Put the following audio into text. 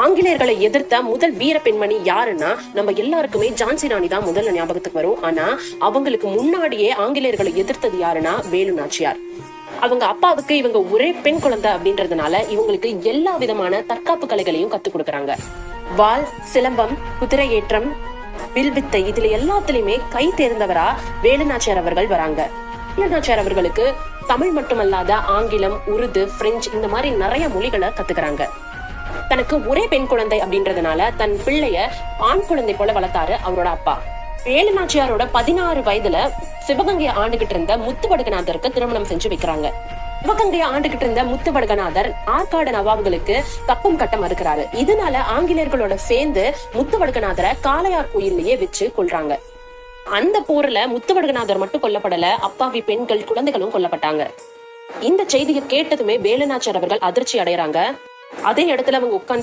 ஆங்கிலேயர்களை எதிர்த்த முதல் வீர பெண்மணி யாருன்னா நம்ம எல்லாருக்குமே ஜான்சி ராணி தான் முதல்ல ஞாபகத்துக்கு வரும். ஆனா அவங்களுக்கு முன்னாடியே ஆங்கிலேயர்களை எதிர்த்தது யாருன்னா வேலு நாச்சியார். அவங்க அப்பாவுக்கு இவங்க ஒரே பெண் குழந்தை அப்படின்றதுனால இவங்களுக்கு எல்லா விதமான தற்காப்பு கலைகளையும் கத்துக் கொடுக்குறாங்க. வாள் சிலம்பம் குதிரை ஏற்றம் வில்வித்தை இதுல எல்லாத்துலயுமே கை தேர்ந்தவரா வேலுநாச்சியார் அவர்கள் வராங்க. வேலுநாச்சியார் அவர்களுக்கு தமிழ் மட்டுமல்லாத ஆங்கிலம் உருது பிரெஞ்சு இந்த மாதிரி நிறைய மொழிகளை கத்துக்கிறாங்க. தனக்கு ஒரே பெண் குழந்தை அப்படின்றதுனால தன் பிள்ளைய ஆண் குழந்தை போல வளர்த்தாரு அவரோட அப்பா. வேலுநாச்சியாரோட பதினாறு வயதுல சிவகங்கையை ஆண்டுகிட்டு இருந்த முத்துவடுகநாதருக்கு திருமணம் செஞ்சு வைக்கிறாங்க. சிவகங்கையை ஆண்டுகிட்டு இருந்த முத்துவடுகநாதர் ஆற்காடு நவாப்களுக்கு கப்பம் கட்ட மறுக்கிறாரு. இதனால ஆங்கிலேயர்களோட சேர்ந்து முத்துவடுகநாதரை காளையார் கோயிலேயே வச்சு கொல்றாங்க. அந்த போர்ல முத்துவடுகநாதர் மட்டும் கொல்லப்படல அப்பாவி பெண்கள் குழந்தைகளும் கொல்லப்பட்டாங்க. இந்த செய்தியை கேட்டதுமே வேலுநாச்சர் அவர்கள் அதிர்ச்சி அடையறாங்க. அதே இடத்துல அவங்க உட்காந்து